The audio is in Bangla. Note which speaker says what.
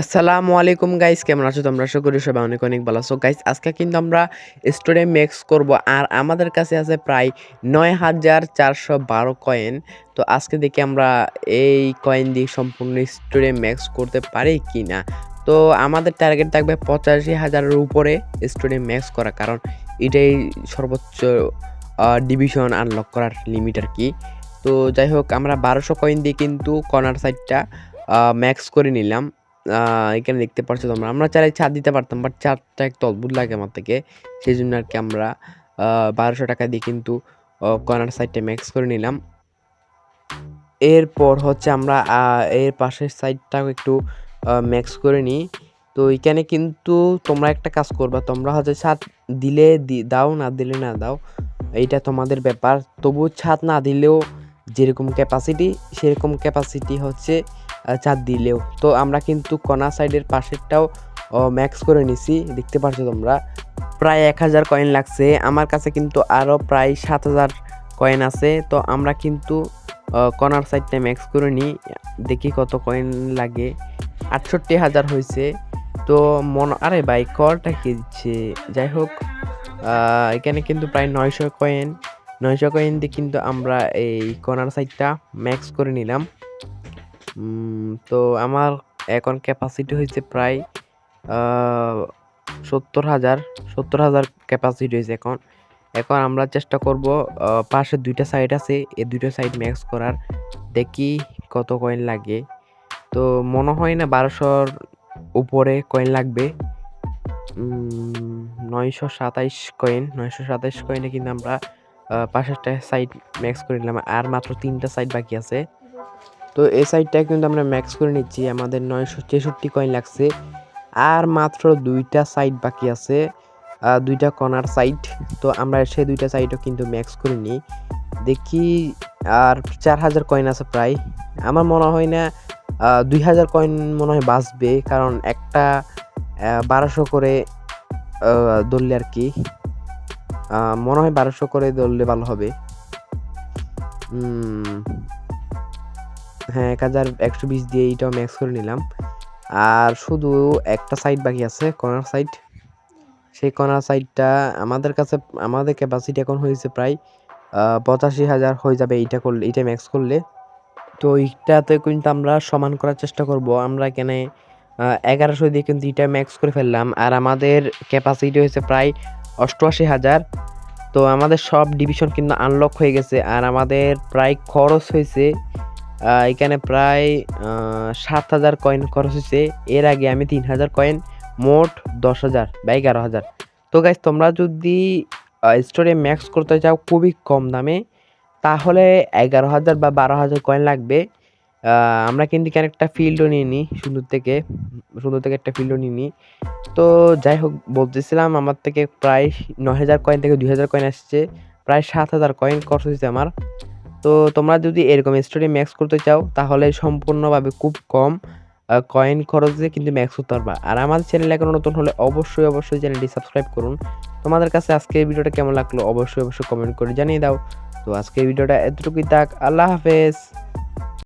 Speaker 1: আসসালামু আলাইকুম গাইস কেমন আছো তোমরা? আশা করি সবাই অনেক অনেক ভালো আছো। গাইস আজকে কিন্তু আমরা স্টোরে ম্যাক্স করব। আর আমাদের কাছে আছে প্রায় নয় হাজার চারশো বারো কয়েন তো আজকে দেখি আমরা এই কয়েন দিয়ে সম্পূর্ণ স্টোরে ম্যাক্স করতে পারি কি না তো আমাদের টার্গেট থাকবে পঁচাশি হাজারের উপরে স্টোরে ম্যাক্স করা। কারণ এটাই সর্বোচ্চ ডিভিশন আনলক করার লিমিট আর কি। তো যাই হোক, আমরা বারোশো কয়েন দিয়ে কিন্তু কর্নার সাইডটা ম্যাক্স করে নিলাম। এখানে দেখতে পাচ্ছ তোমরা। আমরা চাইলে ছাদ দিতে পারতাম বাট চারটা একটু অদ্ভুত লাগে আমার থেকে। সেই জন্য আর কি আমরা বারোশো টাকা দিয়ে কিন্তু কর্নার সাইডটা ম্যাক্স করে নিলাম। এরপর হচ্ছে আমরা এর পাশের সাইডটাও একটু ম্যাক্স করে নিই তো এখানে কিন্তু তোমরা একটা কাজ করবা, তোমরা হচ্ছে ছাদ দিলে দাও, না দিলে না দাও, এইটা তোমাদের ব্যাপার। তবু ছাদ না দিলেও যেরকম ক্যাপাসিটি সেরকম ক্যাপাসিটি হচ্ছে ছাদ দিলেও। তো আমরা কিন্তু কণা সাইডের পাশেরটাও ম্যাক্স করে নিছি। দেখতে পাচ্ছ তোমরা? প্রায় এক হাজার কয়েন লাগছে। আমার কাছে কিন্তু আরও প্রায় সাত হাজার কয়েন আছে। তো আমরা কিন্তু কর্নার সাইডটা ম্যাক্স করে নিই। দেখি কত কয়েন লাগে। আটষট্টি হাজার হয়েছে। তো মন আরে ভাই কলটা কে দিচ্ছে? যাই হোক এখানে কিন্তু প্রায় নয়শো কয়েন নয়শো কয়েন দিয়ে কিন্তু আমরা এই কর্নার সাইডটা ম্যাক্স করে নিলাম। তো আমার এখন ক্যাপাসিটি হয়েছে প্রায় সত্তর হাজার সত্তর হাজার ক্যাপাসিটি হয়েছে এখন। এখন আমরা চেষ্টা করব পাশে দুইটা সাইড আছে, এই দুইটা সাইড ম্যাক্স করার। দেখি কত কয়েন লাগে। তো মনে হয় না বারোশোর উপরে কয়েন লাগবে। নয়শো সাতাইশ কয়েন নয়শো সাতাইশ কয়েনে কিন্তু আমরা পাশেরটা সাইড ম্যাক্স করে নিলাম। আর মাত্র তিনটা সাইড বাকি আছে। তো এই সাইডটা কিন্তু আমরা ম্যাক্স করে নিচ্ছি, আমাদের নয়শো ছেষট্টি কয়েন লাগছে। আর মাত্র দুইটা সাইড বাকি আছে দুইটা কর্নার সাইড তো আমরা সেই দুইটা সাইডও কিন্তু ম্যাক্স করে নিই। দেখি, আর চার হাজার কয়েন আছে প্রায়। আমার মনে হয় না দুই হাজার কয়েন মনে হয় বাঁচবে, কারণ একটা বারোশো করে ধরলে আর কি। মনে হয় বারোশো করে ধরলে ভালো হবে। হ্যাঁ এক হাজার একশো বিশ দিয়ে এইটাও ম্যাক্স করে নিলাম। আর শুধু একটা সাইড বাকি আছে কর্নার সাইড সেই কর্নার সাইডটা আমাদের কাছে, আমাদের ক্যাপাসিটি এখন হয়েছে প্রায় পঁচাশি হাজার হয়ে যাবে এইটা করলে, এইটা ম্যাক্স করলে। তো এইটাতে কিন্তু আমরা সমান করার চেষ্টা করব। আমরা এখানে এগারোশো দিয়ে কিন্তু এটা ম্যাক্স করে ফেললাম। আর আমাদের ক্যাপাসিটি হয়েছে প্রায় অষ্টআশি হাজার। তো আমাদের সব ডিভিশন কিন্তু আনলক হয়ে গেছে। আর আমাদের প্রায় খরচ হয়েছে এখানে প্রায় সাত হাজার কয়েন খরচ হয়েছে। এর আগে আমি তিন হাজার কয়েন মোট দশ হাজার বা এগারো হাজার। তো গাইজ তোমরা যদি স্টোরে ম্যাক্স করতে চাও খুবই কম দামে, তাহলে এগারো হাজার বা বারো হাজার কয়েন লাগবে। আমরা কিন্তু এখানে একটা ফিল্ডও নিয়ে নিই সুন্দর থেকে সুন্দর থেকে একটা ফিল্ডও নিয়ে নিই তো যাই হোক, বলতেছিলাম আমার থেকে প্রায় নয় হাজার কয়েন থেকে দুই হাজার কয়েন আসছে। প্রায় সাত হাজার কয়েন খরচ হয়েছে আমার। তো তোমরা যদি এরকম স্টোরি ম্যাক্স করতে চাও, তাহলে সম্পূর্ণভাবে খুব কম কয়েন খরচে কিন্তু ম্যাক্স করতে পারবা। আর আমাদের চ্যানেল এখন নতুন হলে অবশ্যই অবশ্যই চ্যানেলটি সাবস্ক্রাইব করুন। তোমাদের কাছে আজকে এই ভিডিওটা কেমন লাগল অবশ্যই অবশ্যই কমেন্ট করে জানিয়ে দাও। তো আজকে ভিডিওটা এতটুকুই থাক, আল্লাহ হাফেজ।